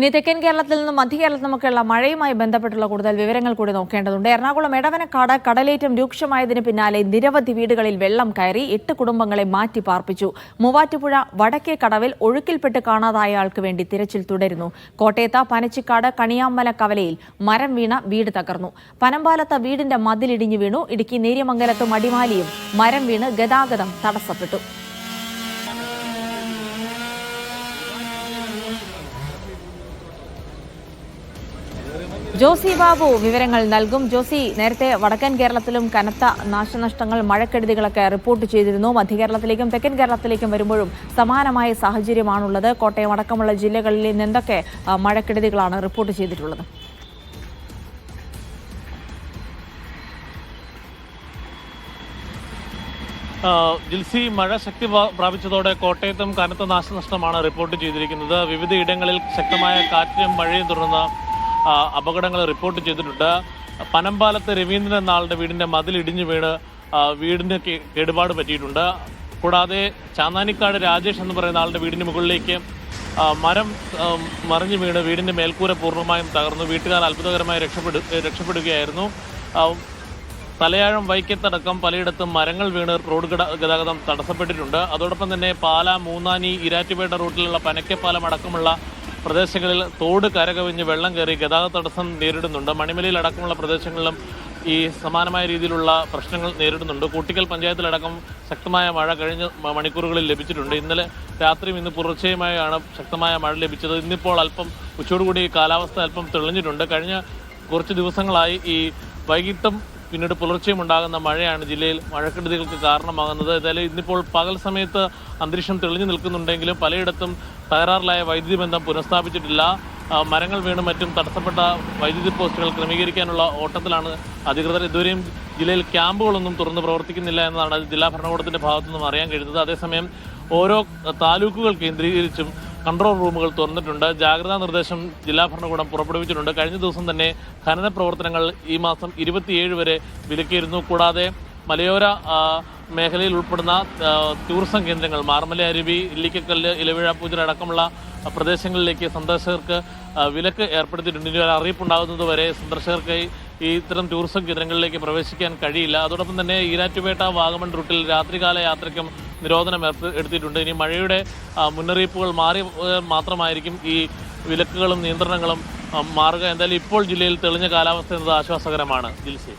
ഇനി തെക്കൻ കേരളത്തിൽ നിന്നും മധ്യ കേരളത്തിൽ നിന്നുമൊക്കെയുള്ള മഴയുമായി ബന്ധപ്പെട്ടുള്ള കൂടുതൽ വിവരങ്ങൾ കൂടി നോക്കേണ്ടതുണ്ട്. എറണാകുളം എടവനക്കാട് കടലേറ്റം രൂക്ഷമായതിന് പിന്നാലെ നിരവധി വീടുകളിൽ വെള്ളം കയറി എട്ട് കുടുംബങ്ങളെ മാറ്റി പാർപ്പിച്ചു. മൂവാറ്റുപുഴ വടക്കേ കടവിൽ ഒഴുക്കിൽപ്പെട്ട് കാണാതായ ആൾക്ക് വേണ്ടി തിരച്ചിൽ തുടരുന്നു. കോട്ടയത്ത് പനച്ചിക്കാട് കണിയാമ്പല കവലയിൽ മരം വീണ വീട് തകർന്നു. പനമ്പാലത്ത് വീടിന്റെ മതിലിടിഞ്ഞു വീണു. ഇടുക്കി നേര്യമംഗലത്തും അടിമാലിയും മരം വീണ് ഗതാഗതം തടസ്സപ്പെട്ടു. ജോസി ബാബു വിവരങ്ങൾ നൽകും. ജോസി നേരത്തെ വടക്കൻ കേരളത്തിലും കനത്ത നാശനഷ്ടങ്ങൾ മഴക്കെടുതികളൊക്കെ റിപ്പോർട്ട് ചെയ്തിരുന്നു. മധ്യ കേരളത്തിലേക്കും തെക്കൻ കേരളത്തിലേക്കും വരുമ്പോഴും സമാനമായ സാഹചര്യമാണുള്ളത്. കോട്ടയം അടക്കമുള്ള ജില്ലകളിൽ നിന്ന് എന്തൊക്കെ മഴക്കെടുതികളാണ് റിപ്പോർട്ട് ചെയ്തിട്ടുള്ളത്? ജിൽസി മഴ ശക്തി പ്രാ- പ്രാപിച്ചതോടെ കോട്ടയത്തും കനത്ത നാശനഷ്ടമാണ് റിപ്പോർട്ട് ചെയ്തിരിക്കുന്നത്. വിവിധ ഇടങ്ങളിൽ ശക്തമായ കാറ്റും മഴയും തുടർന്ന് അപകടങ്ങൾ റിപ്പോർട്ട് ചെയ്തിട്ടുണ്ട്. പനമ്പാലത്ത് രവീന്ദ്രൻ എന്ന ആളുടെ മതിൽ ഇടിഞ്ഞു വീണ് വീടിന് കേടുപാട് പറ്റിയിട്ടുണ്ട്. കൂടാതെ ചാന്നാനിക്കാട് രാജേഷ് എന്ന് പറയുന്ന ആളുടെ വീടിന് മുകളിലേക്ക് മരം മറിഞ്ഞു വീണ് വീടിന്റെ മേൽക്കൂര പൂർണമായും തകർന്നു വീട്ടുകാർ അത്ഭുതകരമായി രക്ഷപ്പെടു രക്ഷപ്പെടുകയായിരുന്നു. തലയാഴം വൈക്കത്തടക്കം പലയിടത്തും മരങ്ങൾ വീണ് റോഡ് ഗത- ഗതാഗതം തടസ്സപ്പെട്ടിട്ടുണ്ട്. അതോടൊപ്പം തന്നെ പാല മൂന്നാനി ഇരാറ്റുപേട്ട റൂട്ടിലുള്ള പനക്കപ്പാലം അടക്കമുള്ള പ്രദേശങ്ങളിൽ തോട് കരകവിഞ്ഞ് വെള്ളം കയറി ഗതാഗത തടസ്സം നേരിടുന്നുണ്ട്. മണിമലയിൽ അടക്കമുള്ള പ്രദേശങ്ങളിലും ഈ സമാനമായ രീതിയിലുള്ള പ്രശ്നങ്ങൾ നേരിടുന്നുണ്ട്. കൂട്ടിക്കൽ പഞ്ചായത്തിലടക്കം ശക്തമായ മഴ കഴിഞ്ഞ മണിക്കൂറുകളിൽ ലഭിച്ചിട്ടുണ്ട്. ഇന്നലെ രാത്രിയും ഇന്ന് പുലർച്ചെയുമായാണ് ശക്തമായ മഴ ലഭിച്ചത്. ഇന്നിപ്പോൾ അല്പം ഉച്ചയോടുകൂടി കാലാവസ്ഥ അല്പം തെളിഞ്ഞിട്ടുണ്ട്. കഴിഞ്ഞ കുറച്ച് ദിവസങ്ങളായി ഈ വൈകിട്ടും പിന്നീട് പുലർച്ചയും ഉണ്ടാകുന്ന മഴയാണ് ജില്ലയിൽ മഴക്കെടുതികൾക്ക് കാരണമാകുന്നത്. ഏതായാലും ഇന്നിപ്പോൾ പകൽ സമയത്ത് അന്തരീക്ഷം തെളിഞ്ഞു നിൽക്കുന്നുണ്ടെങ്കിലും പലയിടത്തും തകരാറിലായ വൈദ്യുതി ബന്ധം പുനഃസ്ഥാപിച്ചിട്ടില്ല. മരങ്ങൾ വീണും മറ്റും തടസ്സപ്പെട്ട വൈദ്യുതി പോസ്റ്റുകൾ ക്രമീകരിക്കാനുള്ള ഓട്ടത്തിലാണ് അധികൃതർ. ഇതുവരെയും ജില്ലയിൽ ക്യാമ്പുകളൊന്നും തുറന്ന് പ്രവർത്തിക്കുന്നില്ല എന്നതാണ് ജില്ലാ ഭരണകൂടത്തിന്റെ ഭാഗത്തു നിന്നും അറിയാൻ കഴിയുന്നത് അതേസമയം ഓരോ താലൂക്കുകൾ കേന്ദ്രീകരിച്ചും കൺട്രോൾ റൂമുകൾ തുറന്നിട്ടുണ്ട്. ജാഗ്രതാ നിർദ്ദേശം ജില്ലാ ഭരണകൂടം പുറപ്പെടുവിച്ചിട്ടുണ്ട്. കഴിഞ്ഞ ദിവസം തന്നെ ഖനന പ്രവർത്തനങ്ങൾ ഈ മാസം ഇരുപത്തിയേഴ് വരെ വിലക്കിയിരുന്നു. കൂടാതെ മലയോര മേഖലയിൽ ഉൾപ്പെടുന്ന ടൂറിസം കേന്ദ്രങ്ങൾ മാർമല അരുവി ഇല്ലിക്കക്കല്ല് പൂജ അടക്കമുള്ള പ്രദേശങ്ങളിലേക്ക് സന്ദർശകർക്ക് വിലക്ക് ഏർപ്പെടുത്തിയിട്ടുണ്ട്. ഇനി അറിയിപ്പുണ്ടാകുന്നത് വരെ സന്ദർശകർക്ക് ഈ ഇത്തരം ടൂറിസം കേന്ദ്രങ്ങളിലേക്ക് പ്രവേശിക്കാൻ കഴിയില്ല. അതോടൊപ്പം തന്നെ ഈരാറ്റുപേട്ട വാഗമൺ റൂട്ടിൽ രാത്രികാല യാത്രയ്ക്കും നിരോധനം എടുത്തിട്ടുണ്ട്. ഇനി മഴയുടെ മുന്നറിയിപ്പുകൾ മാറി മാത്രമായിരിക്കും ഈ വിലക്കുകളും നിയന്ത്രണങ്ങളും മാറുക. എന്തായാലും ഇപ്പോൾ ജില്ലയിൽ തെളിഞ്ഞ കാലാവസ്ഥ എന്നത് ആശ്വാസകരമാണ്. ജിൽസി.